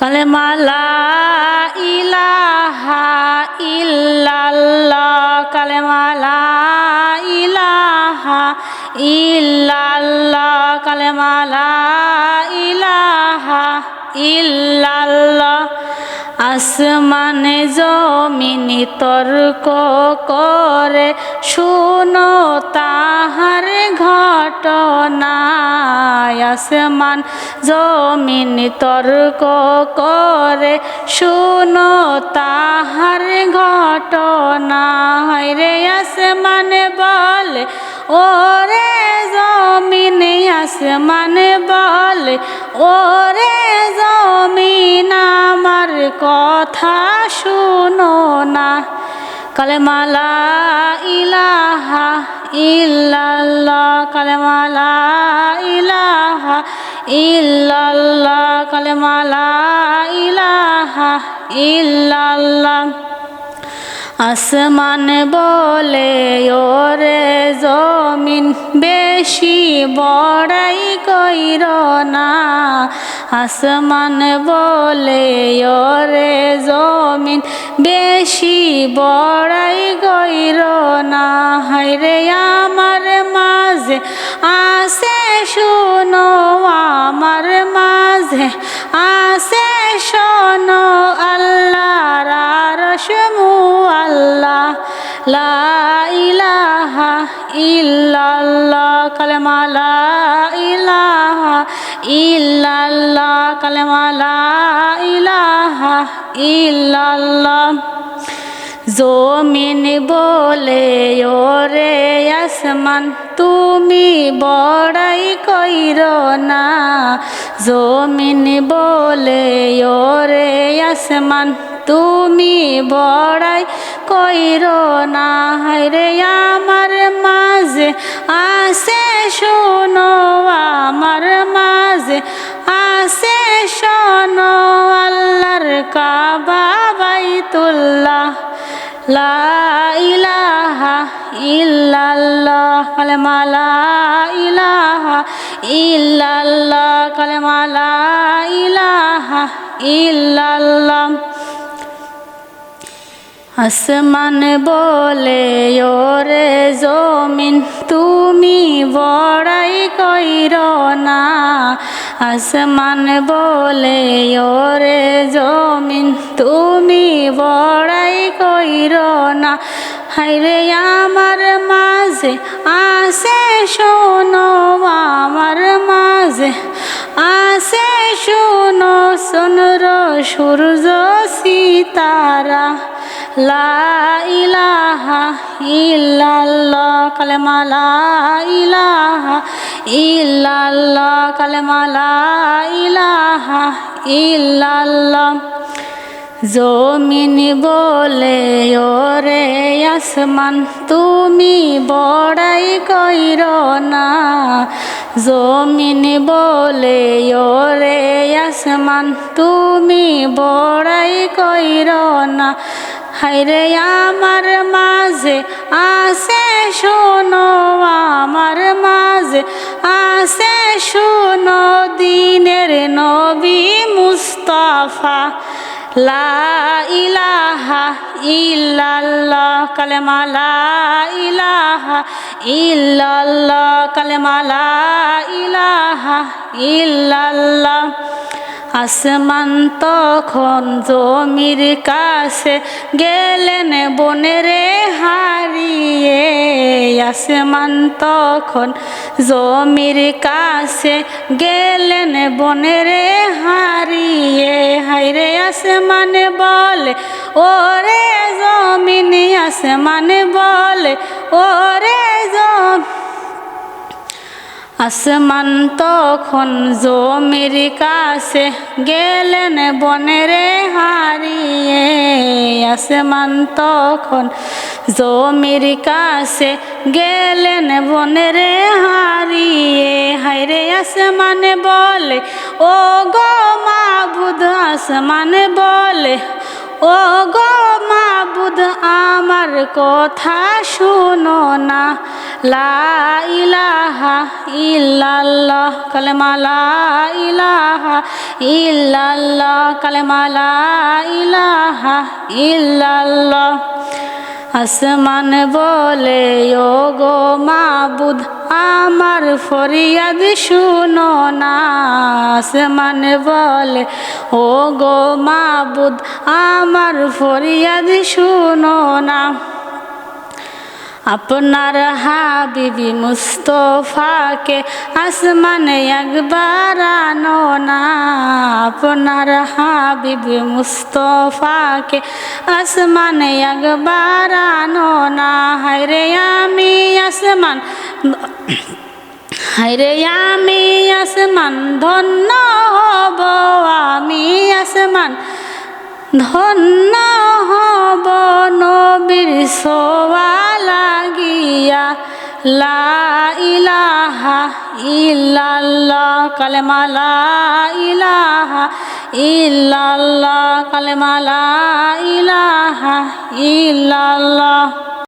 কালেমালা ইলাহা ইল্লাল্লাহ, কালেমালা ইলাহা ইল্লাল্লাহ, কালেমালা ইলাহা ইল্লাল্লাহ। আসমানে জমিনি তর্ক করে, শুনো তাহার ঘটনা। আসমান জমিনি তর্ক করে। শুনো তাহার ঘটনা। রে আসমানে বলে, ওরে জমিনে আসমানে বলে, ওরে জমিন আমার কথা শুনো না। কালেমালা ইলাহা ইল্লাল্লাহ কালেমালা ইলাহা ইল্লাল্লাহ কালেমালা ইলাহা ইল্লাল্লাহ। আসমান বলে, ওরে জমিন বেশি বড়াই কইর না। আসমান বলে, ওরে জমিন বেশি বড়াই কইর না। হাইরে আমার মাঝে আসে শুনো, আমার মাঝে আসে ইল্লাল্লাহ, কালেমা লা ইলাহা ইল্লাল্লাহ, কালেমা লা ইলাহা ইল্লাল্লাহ। জমিন বলে, ওরে আসমান, তুমি বড়াই কইর না। জমিন বলে, ওরে আসমান, তুমি বড়াই কইর না। মাঝে আসে শোনো, আমার মাঝে আসে শোনো, আল্লাহর কাবা বাইতুল্লাহ, লা ইলাহা ইল্লাল্লাহ কালেমা লা ইলাহা ইল্লাল্লাহ কালেমা লা ইলাহা ইল্লাল্লাহ। আসমান বলে, ওরে জমিন, তুমি বড়াই কইর না। আসমান বলে, ওরে জমিন, তুমি বড়াই কইর না। হাইরে আমার মাঝে আসে শোনো, আমার মাঝে আসে শোনো সোনর সূর্য, সিতারা। লা ইলাহা ইল্লাল্লাহ, কালেমা লা ইলাহা ইল্লাল্লাহ, কালেমা লা ইলাহা জমিন বলে, ওরে আসমান, তুমি বড়াই কইর না। জমিন বলে, ওরে আসমান, তুমি বড়াই কইর না। হাইরে আমার মাঝে আসে শোনো আমার মাঝে আসে শোনো দিনের নবী মুস্তাফা। লা ইলাহা ইল্লাল্লাহ ইলাহা ইল্লাল্লাহ ইলাহা আসমান তখন জমির কাছে গেলেন বনেরে হারিয়ে। আসমান তখন জমির কাছে গেলেন বনেরে হারিয়ে। হাইরে আসমানে বলে, ওরে জমিন, আসমানে বলে, ওরে জম আসমান তখন জমির কাছে গেলেন বনেরে হারিয়ে। আসমান তখন জমির কাছে গেলেন বনেরে হারিয়ে। হাইরে আসমানে বলে ও গো মাবুদ, আসমানে বলে ও গো মাবুদ, আমার কথা শুনো না। লা ইলাহা ইলাহা ইলাহা আসমান বলে ও গো মাবুদ, আমার ফরিয়াদ শুনো না। আসমান বলে ও গো মাবুদ, আমার ফরিয়াদ শুনো না। আপনার হাবিবি মুস্তফাকে আসমানে একবার আনো না। আপনার হাবিবি মুস্তফাকে আসমানে একবার আনো না। হায়রে আমি আসমান হায়রে আমি আসমান, ধন্য হব আমি আসমান, ধন্য নবীর সোয়া লাগিয়া লা ইলাহা ইল্লাল্লাহ কালেমা লা ইলাহা ইল্লাল্লাহ কালেমা লা ইলাহা ইল্লাল্লাহ।